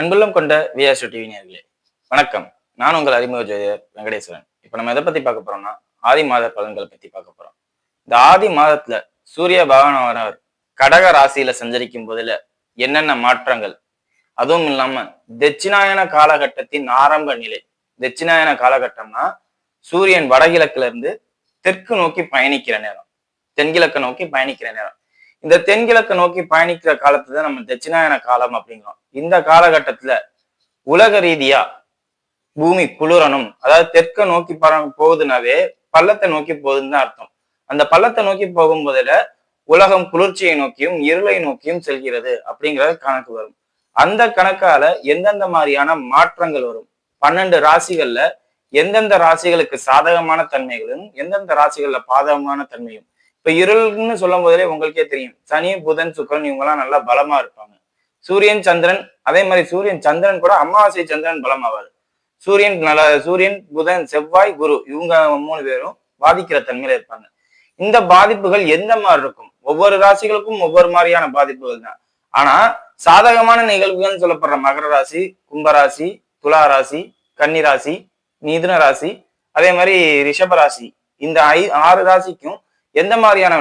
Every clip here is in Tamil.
அன்புள்ளம் கொண்ட விஆர்ஸ் டிவி நேர்களே வணக்கம். நான் உங்கள் அறிமுக ஜோதியர் வெங்கடேஸ்வரன். இப்போ நம்ம எதை பத்தி பார்க்க போறோம்னா ஆதி மாத பலன்களை பத்தி பார்க்க போறோம். இந்த ஆதி மாதத்துல சூரிய பகவானவர் கடக ராசியில சஞ்சரிக்கும் போதுல என்னென்ன மாற்றங்கள்? அதுவும் இல்லாம தட்சிணாயன காலகட்டத்தின் ஆரம்ப நிலை. தட்சிணாயன காலகட்டம்னா சூரியன் வடகிழக்குல இருந்து தெற்கு நோக்கி பயணிக்கிற நேரம். தென்கிழக்கு நோக்கி பயணிக்கிற நேரம். இந்த தென்கிழக்கு நோக்கி பயணிக்கிற காலத்தை தான் நம்ம தட்சிணாயன காலம் அப்படிங்கிறோம். இந்த காலகட்டத்துல உலக ரீதியா பூமி குளிரணும். அதாவது தெற்க நோக்கி பர- போகுதுனாவே பள்ளத்தை நோக்கி போகுதுன்னு தான் அர்த்தம். அந்த பள்ளத்தை நோக்கி போகும்போதுல உலகம் குளிர்ச்சியை நோக்கியும் இருளை நோக்கியும் செல்கிறது அப்படிங்கிறது கணக்கு வரும். அந்த கணக்கால எந்தெந்த மாதிரியான மாற்றங்கள் வரும்? பன்னெண்டு ராசிகள்ல எந்தெந்த ராசிகளுக்கு சாதகமான தன்மைகளும் எந்தெந்த ராசிகள்ல பாதகமான தன்மையும் இப்ப இருள்னு சொல்லும் போதே உங்களுக்கே தெரியும். சனி புதன் சுக்கரன் இவங்கெல்லாம் நல்லா பலமா இருப்பாங்க. சூரியன் சந்திரன் அதே மாதிரி சூரியன் சந்திரன் கூட அமாவாசை சந்திரன் பலமாவாரு சூரியன் நல்ல சூரியன் புதன் செவ்வாய் குரு இவங்க மூணு பேரும் பாதிக்கிற தன்மையில இருப்பாங்க. இந்த பாதிப்புகள் எந்த மாதிரி இருக்கும்? ஒவ்வொரு ராசிகளுக்கும் ஒவ்வொரு மாதிரியான பாதிப்புகள் தான். ஆனா சாதகமான நிகழ்வுகள்னு சொல்லப்படுற மகர ராசி கும்பராசி துலா ராசி கன்னி ராசி மிதுன ராசி அதே மாதிரி ரிஷப ராசி. இந்த ஐ ஆறு ராசிக்கும் எந்த மாதிரியான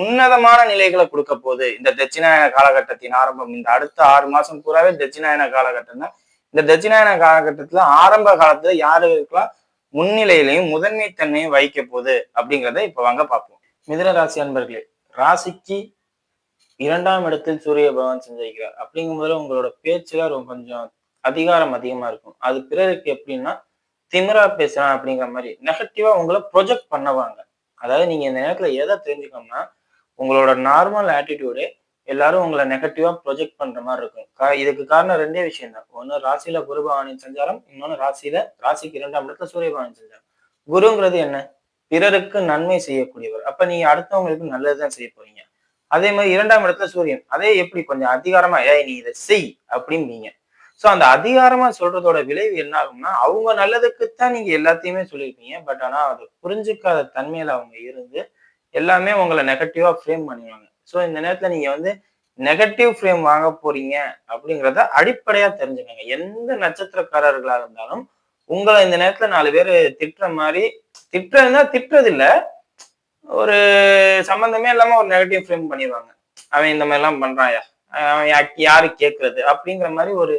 உன்னதமான நிலைகளை கொடுக்க போகுது? இந்த தட்சிணாயன காலகட்டத்தின் ஆரம்பம் இந்த அடுத்த ஆறு மாசம் பூராவே தட்சிணாயன காலகட்டம் தான். இந்த தட்சிணாயன காலகட்டத்துல ஆரம்ப காலத்துல யாருக்கெல்லாம் முன்னிலையிலையும் முதன்மை தன்மையும் வைக்க போகுது அப்படிங்கிறத இப்ப வாங்க பார்ப்போம். மிதுன ராசி அன்பர்களே ராசிக்கு இரண்டாம் இடத்தில் சூரிய பகவான் சஞ்சரிக்கிறார். அப்படிங்கும்போது உங்களோட பேச்சுல ரொம்ப கொஞ்சம் அதிகாரம் அதிகமா இருக்கும். அது பிறருக்கு எப்படின்னா திமிரா பேசுறான் அப்படிங்கிற மாதிரி நெகட்டிவா உங்களை ப்ரொஜெக்ட் பண்ணுவாங்க அதாவது நீங்கள் இந்த நேரத்தில் எதை தெரிஞ்சுக்கணும்னா உங்களோட நார்மல் ஆட்டிடியூடு எல்லாரும் உங்களை நெகட்டிவா ப்ரொஜெக்ட் பண்ற மாதிரி இருக்கும். கா- இதுக்கு காரணம் ரெண்டே விஷயம் தான். ஒன்று ராசியில குரு சஞ்சாரம் இன்னொன்று ராசியில ராசிக்கு இரண்டாம் இடத்துல சூரிய சஞ்சாரம். குருங்கிறது என்ன? பிறருக்கு நன்மை செய்யக்கூடியவர். அப்ப நீங்கள் அடுத்தவங்களுக்கு நல்லதுதான் செய்ய போறீங்க. அதே மாதிரி இரண்டாம் இடத்துல சூரியன். அதே எப்படி? கொஞ்சம் அதிகாரமா ஏய் நீ இதை செய் அப்படிம்பீங்க. ஸோ அந்த அதிகாரமா சொல்றதோட விளைவு என்ன ஆகும்னா அவங்க நல்லதுக்குத்தான் நீங்க எல்லாத்தையுமே சொல்லியிருப்பீங்க. பட் ஆனா அதை புரிஞ்சுக்காத தன்மையில அவங்க இருந்து எல்லாமே உங்களை நெகட்டிவா ஃப்ரேம் பண்ணுவாங்க. ஸோ இந்த நேரத்துல நீங்க வந்து நெகட்டிவ் ஃப்ரேம் வாங்க போறீங்க அப்படிங்கிறத அடிப்படையா தெரிஞ்சுக்கோங்க. எந்த நட்சத்திரக்காரர்களா இருந்தாலும் உங்களை இந்த நேரத்துல நாலு பேர் திட்டுற மாதிரி திட்டுறதுன்னா திட்டுறது இல்ல ஒரு சம்பந்தமே இல்லாம ஒரு நெகட்டிவ் ஃப்ரேம் பண்ணிடுவாங்க அவன் இந்த மாதிரிலாம் எல்லாம் பண்றாயா அவன் யா- யாரு கேட்கறது அப்படிங்கிற மாதிரி ஒரு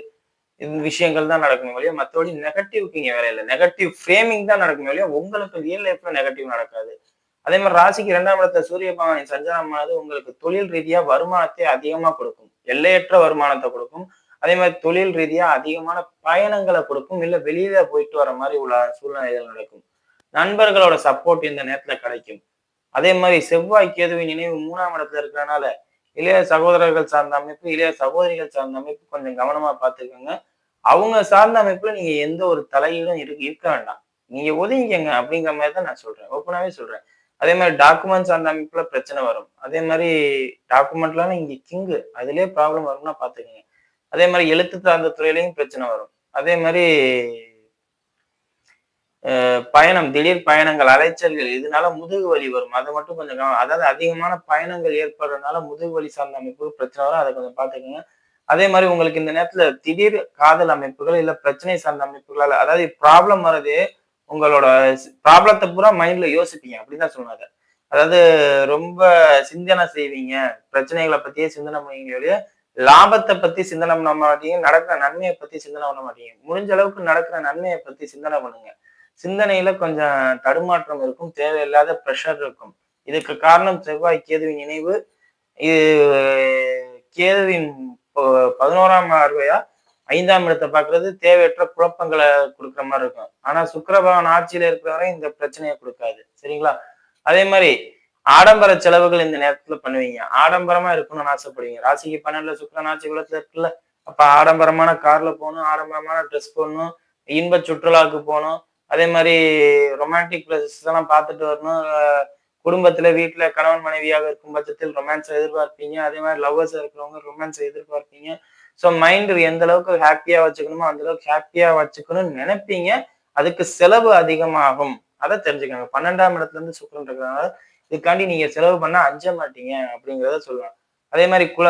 விஷயங்கள் தான் நடக்கணும் வழியா மற்றபடி நெகட்டிவ்க்கு இங்கே வேலை இல்லை. நெகட்டிவ் ஃப்ரேமிங் தான் நடக்கணும் வழியா உங்களுக்கு ரியல் லைஃப்ல நெகட்டிவ் நடக்காது. அதே மாதிரி ராசிக்கு இரண்டாம் இடத்துல சூரிய பகவானின் சஞ்சாரமானது உங்களுக்கு தொழில் ரீதியா வருமானத்தை அதிகமா கொடுக்கும். எல்லையற்ற வருமானத்தை கொடுக்கும். அதே மாதிரி தொழில் ரீதியா அதிகமான பயணங்களை கொடுக்கும். இல்ல வெளியில போயிட்டு வர மாதிரி உள்ள சூழ்நிலைகள் நடக்கும். நண்பர்களோட சப்போர்ட் இந்த நேரத்துல கிடைக்கும். அதே மாதிரி செவ்வாய் கேதுவின் நினைவு மூணாம் இடத்துல இருக்கிறனால இளைய சகோதரர்கள் சார்ந்த அமைப்பு இளைய சகோதரிகள் சார்ந்த அமைப்பு கொஞ்சம் கவனமா பார்த்துக்கோங்க. அவங்க சார்ந்த அமைப்புல நீங்க எந்த ஒரு தலையீடும் இருக்கு இருக்க வேண்டாம். நீங்க ஒதுங்கிக்கங்க அப்படிங்கிற மாதிரி தான் நான் சொல்றேன். ஓப்பனாவே சொல்றேன். அதே மாதிரி டாக்குமெண்ட் சார்ந்த அமைப்புல பிரச்சனை வரும். அதே மாதிரி டாக்குமெண்ட்லாம் இங்க கிங்கு அதுலயே ப்ராப்ளம் வரும்னா பாத்துக்கோங்க அதே மாதிரி எழுத்து சார்ந்த துறையிலையும் பிரச்சனை வரும். அதே மாதிரி பயணம் திடீர் பயணங்கள் அலைச்சல்கள் இதனால முதுகு வலி வரும். அதை மட்டும் கொஞ்சம் கவனம் அதாவது அதிகமான பயணங்கள் ஏற்படுறதுனால முதுகு வலி சார்ந்த அமைப்பு பிரச்சனை வரும். அதை கொஞ்சம் பாத்துக்கோங்க அதே மாதிரி உங்களுக்கு இந்த நேரத்துல திடீர் காதல் அமைப்புகள் இல்ல பிரச்சனை சார்ந்த அமைப்புகளால் அதாவது ப்ராப்ளம் வர்றது உங்களோட ப்ராப்ளத்தை பூரா மைண்ட்ல யோசிப்பீங்க. அப்படின்னு தான் சொன்னாங்க அதாவது ரொம்ப சிந்தனை செய்வீங்க. பிரச்சனைகளை பத்தியே சிந்தனை பண்ணுவீங்க லாபத்தை பத்தி சிந்தனை பண்ண மாட்டீங்க நடக்கிற நன்மையை பத்தி சிந்தனை பண்ண மாட்டீங்க. முடிஞ்ச அளவுக்கு நடக்கிற நன்மையை பத்தி சிந்தனை பண்ணுங்க. சிந்தனையில கொஞ்சம் தடுமாற்றம் இருக்கும் தேவையில்லாத ப்ரெஷர் இருக்கும். இதுக்கு காரணம் செவ்வாய் கேதுவின் நினைவு இது கேதுவின் பதினோராம் பார்வையா? ஐந்தாம் இடத்தை பார்க்கறது தேவையற்ற குழப்பங்களை கொடுக்குற மாதிரி இருக்கும். ஆனா சுக்கிரபகவான் ஆட்சியில இருக்கிறவரை இந்த பிரச்சனையை கொடுக்காது. சரிங்களா? அதே மாதிரி ஆடம்பர செலவுகள் இந்த நேரத்துல பண்ணுவீங்க. ஆடம்பரமா இருக்கணும்னு ஆசைப்படுவீங்க. ராசிக்கு பன்னெண்டுல சுக்கரன் ஆட்சி குலத்துல இருக்குல்ல. அப்ப ஆடம்பரமான கார்ல போகணும் ஆடம்பரமான ட்ரெஸ் போடணும் இன்ப சுற்றுலாவுக்கு போகணும் அதே மாதிரி ரொமான்டிக் பிளேசஸ் எல்லாம் பார்த்துட்டு வரணும். குடும்பத்துல வீட்டுல கணவன் மனைவியாக இருக்கும் பட்சத்தில் ரொமான்ஸை எதிர்பார்ப்பீங்க. அதே மாதிரி லவ்வர்ஸ் இருக்கிறவங்க ரொமான்ஸை எதிர்பார்ப்பீங்க. ஸோ மைண்ட் எந்த அளவுக்கு ஹாப்பியா வச்சுக்கணுமோ அந்த அளவுக்கு ஹாப்பியா வச்சுக்கணும்னு நினைப்பீங்க. அதுக்கு செலவு அதிகமாகும். அதை தெரிஞ்சுக்கோங்க. பன்னெண்டாம் இடத்துல இருந்து சுக்கரன் இருக்கிறதுனால இதுக்காண்டி நீங்க செலவு பண்ண அஞ்ச மாட்டீங்க அப்படிங்கிறத சொல்லலாம். அதே மாதிரி குல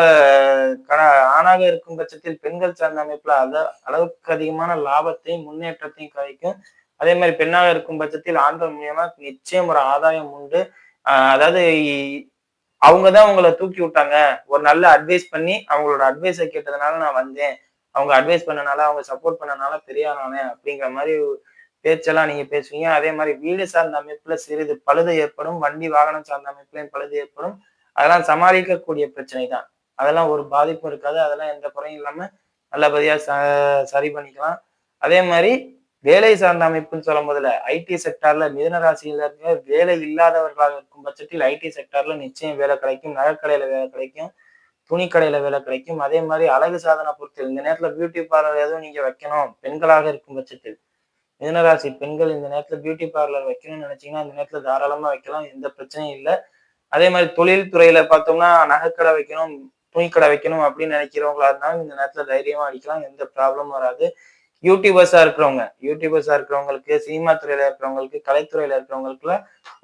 கண ஆணாக இருக்கும் பட்சத்தில் பெண்கள் சார்ந்த அமைப்புல அத அளவுக்கு அதிகமான லாபத்தையும் முன்னேற்றத்தையும் கிடைக்கும் அதே மாதிரி பெண்ணாக இருக்கும் பட்சத்தில் ஆண்கள் மூலியமா நிச்சயம் ஒரு ஆதாயம் உண்டு. அதாவது அவங்க தான் உங்களை தூக்கி விட்டாங்க. ஒரு நல்ல அட்வைஸ் பண்ணி அவங்களோட அட்வைஸை கேட்டதுனால நான் வந்தேன். அவங்க அட்வைஸ் பண்ணனால அவங்க சப்போர்ட் பண்ணனால பெரிய ஆளானேன் அப்படிங்கிற மாதிரி பேச்செல்லாம் நீங்க பேசுவீங்க. அதே மாதிரி வீடு சார்ந்த அமைப்புல சிறிது பழுது ஏற்படும். வண்டி வாகனம் சார்ந்த அமைப்புலையும் பழுது ஏற்படும். அதெல்லாம் சமாளிக்கக்கூடிய பிரச்சனை தான் அதெல்லாம் ஒரு பாதிப்பும் இருக்காது. அதெல்லாம் எந்த குறையும் இல்லாம நல்லபடியா ச சரி பண்ணிக்கலாம். அதே மாதிரி வேலை சார்ந்த அமைப்புன்னு சொல்லும் போதுல ஐடி செக்டார்ல மிதன ராசியில இருக்க வேலை இல்லாதவர்களாக இருக்கும் பட்சத்தில் ஐடி செக்டார்ல நிச்சயம் வேலை கிடைக்கும். நகைக்கடையில வேலை கிடைக்கும். துணிக்கடையில வேலை கிடைக்கும். அதே மாதிரி அழகு சாதன பொருட்கள். இந்த நேரத்துல பியூட்டி பார்லர் எதுவும் நீங்க வைக்கணும். பெண்களாக இருக்கும் பட்சத்தில். மிதனராசி பெண்கள் இந்த நேரத்துல பியூட்டி பார்லர் வைக்கணும்னு நினைச்சீங்கன்னா இந்த நேரத்துல தாராளமா வைக்கலாம். எந்த பிரச்சனையும் இல்லை. அதே மாதிரி தொழில் துறையில பார்த்தோம்னா நகைக்கடை வைக்கணும் துணிக்கடை வைக்கணும் அப்படின்னு நினைக்கிறவங்களா இருந்தாலும் இந்த நேரத்துல தைரியமா அடிக்கலாம். எந்த ப்ராப்ளமும் வராது. யூடியூபர்ஸா இருக்கிறவங்க யூடியூபர்ஸா இருக்கிறவங்களுக்கு சினிமா துறையில இருக்கிறவங்களுக்கு கலைத்துறையில இருக்கிறவங்களுக்குல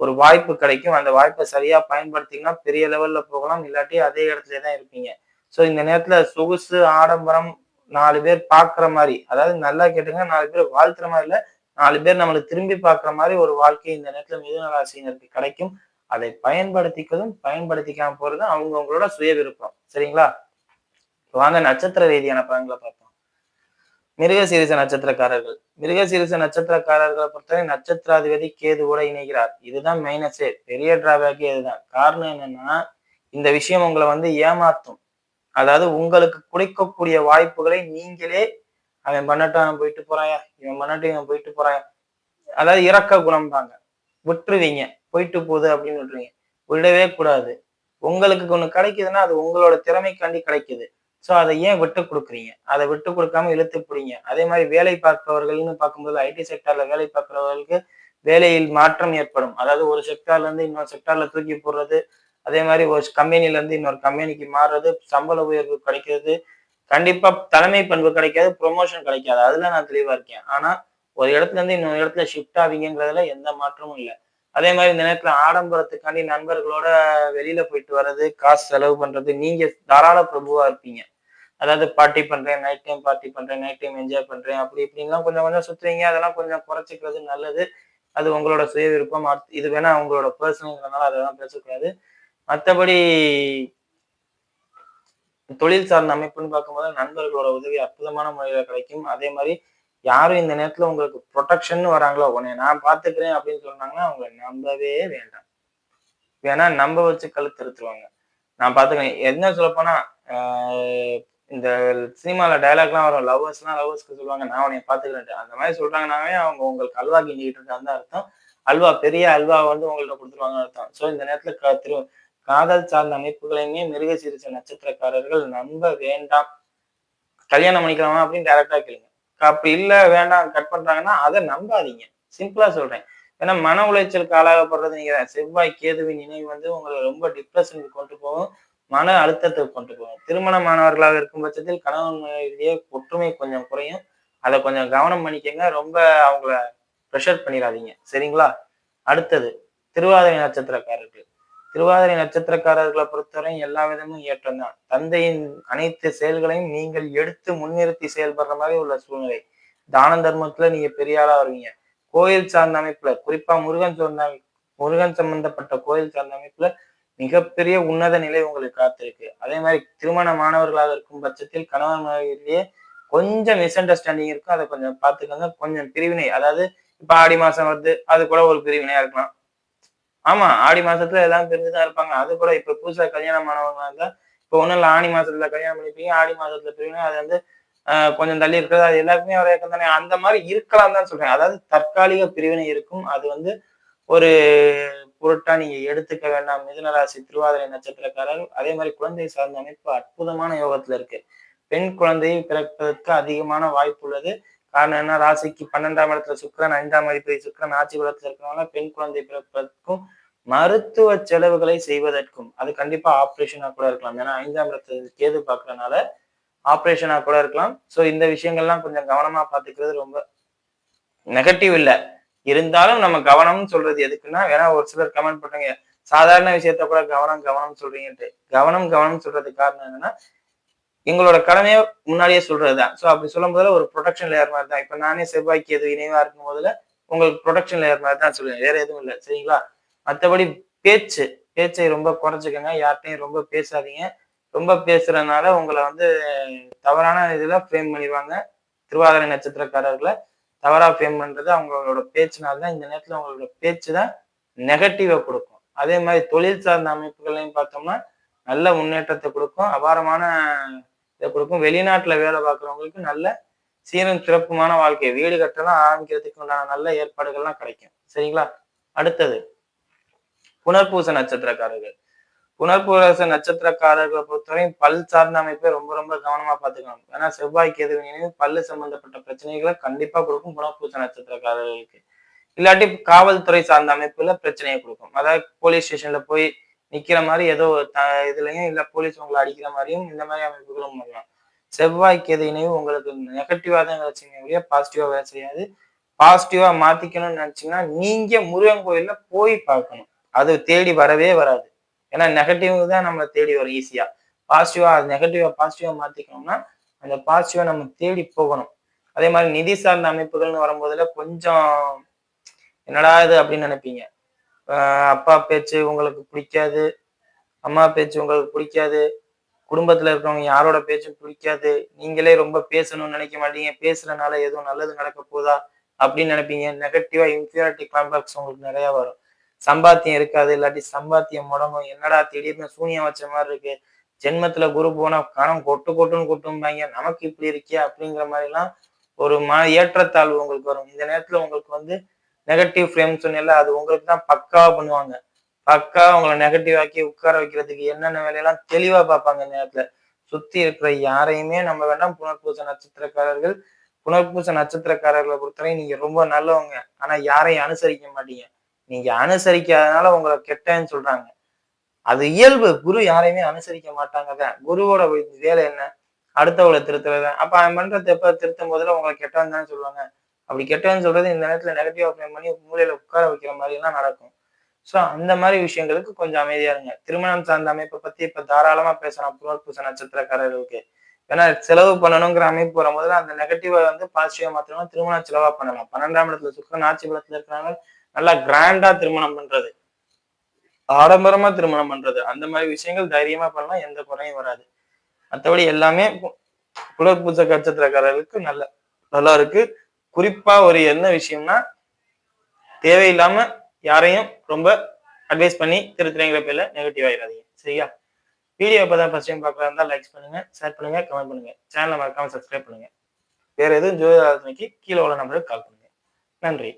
ஒரு வாய்ப்பு கிடைக்கும். அந்த வாய்ப்பை சரியா பயன்படுத்திங்கன்னா பெரிய லெவல்ல போகலாம். இல்லாட்டி அதே இடத்துல தான் இருப்பீங்க. ஸோ இந்த நேரத்துல சொகுசு ஆடம்பரம் நாலு பேர் பாக்குற மாதிரி அதாவது நல்லா கேட்டுங்க நாலு பேர் வாழ்த்துற மாதிரி இல்ல நாலு பேர் நம்மளுக்கு திரும்பி பாக்குற மாதிரி ஒரு வாழ்க்கை இந்த நேரத்துல மிதுன ராசினருக்கு கிடைக்கும். அதை பயன்படுத்திக்கிறதும் பயன்படுத்திக்காம போறதும் அவங்கவுங்களோட சுய விருப்பம் சரிங்களா? வாங்க நட்சத்திர ரீதியான பலன்களை பார்ப்போம். மிருகசீரிச நட்சத்திரக்காரர்கள். மிருகசீரிச நட்சத்திரக்காரர்களை பொறுத்தவரை நட்சத்திராதிபதி கேது கூட இணைகிறார். இதுதான் மைனஸே பெரிய டிராபேக்கே இதுதான். காரணம் என்னன்னா இந்த விஷயம் உங்களை வந்து ஏமாத்தும். அதாவது உங்களுக்கு குடிக்கக்கூடிய வாய்ப்புகளை நீங்களே அவன் பண்ணட்டும் அவன் போயிட்டு போறாயா? இவன் பண்ணட்டும் இவன் போயிட்டு போறாயா? அதாவது இறக்க குணம் தாங்க விட்டுருவீங்க. போயிட்டு போகுது அப்படின்னு விட்டுருவீங்க. விடவே கூடாது. உங்களுக்கு ஒண்ணு கிடைக்குதுன்னா அது உங்களோட திறமைக்காண்டி கிடைக்குது. ஸோ அதை ஏன் விட்டு கொடுக்குறீங்க? அதை விட்டு கொடுக்காம இழுத்து பிடிங்க. அதே மாதிரி வேலை பார்ப்பவர்கள்னு பார்க்கும்போது ஐடி செக்டர்ல வேலை பார்க்குறவர்களுக்கு வேலையில் மாற்றம் ஏற்படும். அதாவது ஒரு செக்டார்ல இருந்து இன்னொரு செக்டார்ல தூக்கி போடுறது அதே மாதிரி ஒரு கம்பெனில இருந்து இன்னொரு கம்பெனிக்கு மாறுறது சம்பள உயர்வு கிடைக்கிறது. கண்டிப்பா தலைமை பண்பு கிடைக்காது ப்ரொமோஷன் கிடைக்காது. அதுல நான் தெளிவா இருக்கேன். ஆனா ஒரு இடத்துல இருந்து இன்னொரு இடத்துல ஷிஃப்ட் ஆவீங்கிறதுல எந்த மாற்றமும் இல்லை. அதே மாதிரி இந்த நேரத்துல ஆடம்பரத்துக்காண்டி நண்பர்களோட வெளியில போயிட்டு வர்றது காசு செலவு பண்றது நீங்க தாராள பிரபுவா இருப்பீங்க. அதாவது பார்ட்டி பண்றேன் நைட் டைம் பார்ட்டி பண்றேன் நைட் டைம் என்ஜாய் பண்றேன் அப்படி இப்படின்லாம் கொஞ்சம் கொஞ்சம் சுத்துவீங்க அதெல்லாம் கொஞ்சம் குறைச்சிக்கிறது நல்லது. அது உங்களோட சுய விருப்பம். இது வேணா உங்களோட பர்சனல்ங்கிறதுனால அதெல்லாம் பேசக்கூடாது. மற்றபடி தொழில் சார்ந்த அமைப்புன்னு பார்க்கும்போது நண்பர்களோட உதவி அற்புதமான முறையில கிடைக்கும். அதே மாதிரி யாரும் இந்த நேரத்துல உங்களுக்கு ப்ரொடெக்ஷன் வராங்களோ உன்னை நான் பாத்துக்கிறேன் அப்படின்னு சொன்னாங்கன்னா அவங்களை நம்பவே வேண்டாம். வேணா நம்ப வச்சு கழுத்து எடுத்துருவாங்க நான் பாத்துக்கிறேன் என்ன சொல்லப்போனா இந்த சினிமால டைலாக்லாம் வரும். லவ்வர்ஸ்லாம் லவ்வர்ஸ்க்கு சொல்லுவாங்க நான் உன்னை பார்த்துக்கிறேன். அந்த மாதிரி சொல்றாங்கனாவே அவங்க உங்களுக்கு அல்வா கிண்டிட்டு இருக்காங்க அர்த்தம். அல்வா பெரிய அல்வா வந்து உங்கள்ட்ட கொடுத்துருவாங்கன்னு அர்த்தம். ஸோ இந்த நேரத்துல திரு காதல் சார்ந்த அமைப்புகளையுமே மிருக சிறுச நட்சத்திரக்காரர்கள் நம்ப வேண்டாம். கல்யாணம் பண்ணிக்கலாமா அப்படின்னு டைரக்டா கேளுங்க. அப்படி இல்ல வேண்டாம் கட் பண்றாங்கன்னா அதை நம்பாதீங்க. சிம்பிளா சொல்றேன். ஏன்னா மன உளைச்சலுக்கு ஆளாகப்படுறது நீங்க செவ்வாய் கேதுவின் நினைவு வந்து உங்களை ரொம்ப டிப்ரெஷனுக்கு கொண்டு போகும். மன அழுத்தத்தை கொண்டு போகும். திருமணமானவர்களாக இருக்கும் பட்சத்தில் கணவன் ஒற்றுமை கொஞ்சம் குறையும். அதை கொஞ்சம் கவனம் பண்ணிக்கங்க. ரொம்ப அவங்கள ப்ரெஷர் பண்ணிடாதீங்க. சரிங்களா? அடுத்தது திருவாதிரை நட்சத்திரக்காரர்கள். திருவாதிரை நட்சத்திரக்காரர்களை பொறுத்தவரை எல்லா விதமும் ஏற்றம் தான் தந்தையின் அனைத்து செயல்களையும் நீங்கள் எடுத்து முன்னிறுத்தி செயல்படுற மாதிரி உள்ள சூழ்நிலை. தான தர்மத்துல நீங்க பெரிய ஆளா வருவீங்க. கோயில் சார்ந்த அமைப்புல குறிப்பா முருகன் சார்ந்த முருகன் சம்பந்தப்பட்ட கோயில் சார்ந்த அமைப்புல மிகப்பெரிய உன்னத நிலை உங்களுக்கு காத்திருக்கு. அதே மாதிரி திருமண மாணவர்களாக இருக்கும் பட்சத்தில் கணவன் மனைவியிலேயே கொஞ்சம் மிஸ் அண்டர்ஸ்டாண்டிங் இருக்கும். அதை கொஞ்சம் பார்த்துக்கோங்க. கொஞ்சம் பிரிவினை. அதாவது இப்ப ஆடி மாசம் வருது அது கூட ஒரு பிரிவினையா இருக்கலாம். ஆமா ஆடி மாசத்துல எல்லாம் பிரிஞ்சுதான் இருப்பாங்க. அது கூட இப்ப புதுசா கல்யாணம் ஆனவங்க இருந்தா இப்ப ஒண்ணும் இல்ல ஆணி மாசத்துல கல்யாணம் பண்ணிப்பீங்க ஆடி மாசத்துல பிரிவினை அது வந்து கொஞ்சம் தள்ளி இருக்கிறது? அது எல்லாருக்குமே ஒரு தானே. அந்த மாதிரி இருக்கலாம் தான் சொல்றேன். அதாவது தற்காலிக பிரிவினை இருக்கும். அது வந்து ஒரு பொருட்டா நீங்க எடுத்துக்க வேண்டாம். மிதுனராசி திருவாதிரை நட்சத்திரக்காரர் அதே மாதிரி குழந்தை சார்ந்த அமைப்பு அற்புதமான யோகத்துல இருக்கு. பெண் குழந்தையை பிறப்பதற்கு அதிகமான வாய்ப்பு உள்ளது. காரணம் என்ன? ராசிக்கு பன்னெண்டாம் இடத்துல சுக்கரன் ஐந்தாம் அதிபதி சுக்கரன் ஆட்சி குலத்துல இருக்கிறனால பெண் குழந்தை பிறப்பதற்கும் மருத்துவ செலவுகளை செய்வதற்கும் அது கண்டிப்பா ஆப்ரேஷனா கூட இருக்கலாம். ஏன்னா ஐந்தாம் இடத்துல கேது பாக்குறதுனால ஆப்ரேஷனா கூட இருக்கலாம். ஸோ இந்த விஷயங்கள்லாம் கொஞ்சம் கவனமா பாத்துக்கிறது ரொம்ப நெகட்டிவ் இல்லை. இருந்தாலும் நம்ம கவனம்னு சொல்றது எதுக்குன்னா வேணா ஒரு சிலர் கமெண்ட் பண்றாங்க சாதாரண விஷயத்த கூட கவனம் கவனம் சொல்றீங்கன்ட்டு. கவனம் கவனம் சொல்றதுக்கு காரணம் என்னன்னா எங்களோட கடமையை முன்னாடியே சொல்றதுதான். ஸோ அப்படி சொல்லும் போதுல ஒரு ப்ரொடக்ஷன் லேயர் மாதிரி தான் இப்போ நானே செவ்வாய்க்கு எது இணைவா இருக்கும் போதுல உங்களுக்கு ப்ரொடக்ஷன் லேயர் மாதிரி தான் சொல்லுவேன். வேற எதுவும் இல்லை. சரிங்களா? மற்றபடி பேச்சு பேச்சை ரொம்ப குறைச்சிக்கங்க. யார்கிட்டையும் ரொம்ப பேசாதீங்க. ரொம்ப பேசுறதுனால உங்களை வந்து தவறான இதுல ஃப்ரேம் பண்ணிடுவாங்க. திருவாதிரை நட்சத்திரக்காரர்களை தவறா ஃப்ரேம் பண்றது அவங்களோட பேச்சுனால தான் இந்த நேரத்துல அவங்களோட பேச்சு தான் நெகட்டிவை கொடுக்கும். அதே மாதிரி தொழில் சார்ந்த அமைப்புகளையும் பார்த்தோம்னா நல்ல முன்னேற்றத்தை கொடுக்கும் அபாரமான இதை கொடுக்கும். வெளிநாட்டுல வேலை பார்க்குறவங்களுக்கு நல்ல சீரும் சிறப்புமான வாழ்க்கை வீடு கட்டலாம் ஆரம்பிக்கிறதுக்கு உண்டான நல்ல ஏற்பாடுகள்லாம் கிடைக்கும். சரிங்களா? அடுத்தது புனர்பூச நட்சத்திரக்காரர்கள். புனர்பூச நட்சத்திரக்காரர்களை பொறுத்தவரையும் பல் சார்ந்த அமைப்பை ரொம்ப ரொம்ப கவனமா பாத்துக்கணும் ஏன்னா செவ்வாய் கேது நினைவு பல்லு சம்பந்தப்பட்ட பிரச்சனைகளை கண்டிப்பா கொடுக்கும் புனர்பூச நட்சத்திரக்காரர்களுக்கு. இல்லாட்டி காவல்துறை சார்ந்த அமைப்புல பிரச்சனையை கொடுக்கும். அதாவது போலீஸ் ஸ்டேஷன்ல போய் நிக்கிற மாதிரி ஏதோ த இதுலயும் இல்ல போலீஸ் உங்களை அடிக்கிற மாதிரியும் இந்த மாதிரி அமைப்புகளும் வரலாம் செவ்வாய் கேது இணைவு உங்களுக்கு நெகட்டிவா தான் வச்சுங்க ஒழிய பாசிட்டிவா வேலை செய்யாது. பாசிட்டிவா மாத்திக்கணும்னு நினைச்சீங்கன்னா நீங்க முருகன் கோயில்ல போய் பார்க்கணும். அது தேடி வரவே வராது. ஏன்னா நெகட்டிவ் தான் நம்மளை தேடி வரும் ஈஸியா பாசிட்டிவா அது நெகட்டிவா பாசிட்டிவா மாத்திக்கணும்னா அந்த பாசிட்டிவா நம்ம தேடி போகணும். அதே மாதிரி நிதி சார்ந்த அமைப்புகள்னு வரும்போதுல கொஞ்சம் என்னடா இது அப்படின்னு நினைப்பீங்க. அப்பா பேச்சு உங்களுக்கு பிடிக்காது அம்மா பேச்சு உங்களுக்கு பிடிக்காது குடும்பத்துல இருக்கிறவங்க யாரோட பேச்சும் பிடிக்காது நீங்களே ரொம்ப பேசணும்னு நினைக்க மாட்டீங்க பேசுறதுனால எதுவும் நல்லது நடக்க போதா அப்படின்னு நினைப்பீங்க. நெகட்டிவா இன்ஃபீரியாரிட்டி காம்ப்ளெக்ஸ் உங்களுக்கு நிறைய வரும். சம்பாத்தியம் இருக்காது இல்லாட்டி சம்பாத்தியம் முடங்கும். என்னடா திடீர்னு சூனியம் வச்ச மாதிரி இருக்கு? ஜென்மத்துல குரு போனா கணம் கொட்டு கொட்டுன்னு கொட்டும்பாங்க. நமக்கு இப்படி இருக்கே அப்படிங்கிற மாதிரி எல்லாம் ஒரு ம ஏற்றத்தாழ்வு உங்களுக்கு வரும். இந்த நேரத்துல உங்களுக்கு வந்து நெகட்டிவ் ஃப்ரேம் சொன்னால அது உங்களுக்கு தான் பக்காவா பண்ணுவாங்க. பக்கா உங்களை நெகட்டிவ் ஆக்கி உட்கார வைக்கிறதுக்கு என்னென்ன வேலையெல்லாம் தெளிவா பார்ப்பாங்க இந்த நேரத்துல? சுத்தி இருக்கிற யாரையுமே நம்ம வேண்டாம். புனர்பூச நட்சத்திரக்காரர்கள் புனர்பூச நட்சத்திரக்காரர்களை பொறுத்தவரை நீங்க ரொம்ப நல்லவங்க. ஆனா யாரையும் அனுசரிக்க மாட்டீங்க. நீங்க அனுசரிக்காதனால உங்களை கெட்டேன்னு சொல்றாங்க. அது இயல்பு. குரு யாரையுமே அனுசரிக்க மாட்டாங்க குருவோட வேலை என்ன? அடுத்தவங்களை திருத்துறது. அப்ப அவன் பண்ற தெப்ப திருத்தும் போதுல உங்களை கெட்டவன் தானே சொல்லுவாங்க. அப்படி கெட்டவன் சொல்றது இந்த நேரத்துல நெகட்டிவ் ஃப்ரேம் பண்ணி மூலையில உட்கார வைக்கிற மாதிரி எல்லாம் நடக்கும். ஸோ அந்த மாதிரி விஷயங்களுக்கு கொஞ்சம் அமைதியா இருங்க. திருமணம் சார்ந்த அமைப்பை பத்தி இப்ப தாராளமா பேசலாம். புனர்பூச நட்சத்திரக்காரர்களுக்கு. ஏன்னா செலவு பண்ணணுங்கிற அமைப்பு வரும்போது அந்த நெகட்டிவா வந்து பாசிட்டிவா மாத்திரமா திருமணம் செலவா பண்ணலாம். பன்னெண்டாம் இடத்துல சுக்கரன் ஆட்சி பலத்துல இருக்கிறாங்க. நல்லா கிராண்டா திருமணம் பண்றது. ஆடம்பரமா திருமணம் பண்றது. அந்த மாதிரி விஷயங்கள் தைரியமா பண்ணலாம் எந்த குறையும் வராது. மற்றபடி எல்லாமே புலர்பூச நட்சத்திரக்காரர்களுக்கு நல்ல நல்லா இருக்கு. குறிப்பா ஒரு என்ன விஷயம்னா தேவையில்லாம யாரையும் ரொம்ப அட்வைஸ் பண்ணி திருத்துறைங்கிற பேர்ல நெகட்டிவ் ஆயிடாதீங்க சரியா? வீடியோ இப்பதான் ஃபர்ஸ்ட் டைம் பார்க்கலாம் இருந்தால் லைக்ஸ் பண்ணுங்க ஷேர் பண்ணுங்க கமெண்ட் பண்ணுங்க. சேனலை மறக்காம சப்ஸ்கிரைப் பண்ணுங்க. வேற எதுவும் ஜோதி ஆலோசனைக்கு கீழே உள்ள நம்பருக்கு கால் பண்ணுங்க. நன்றி.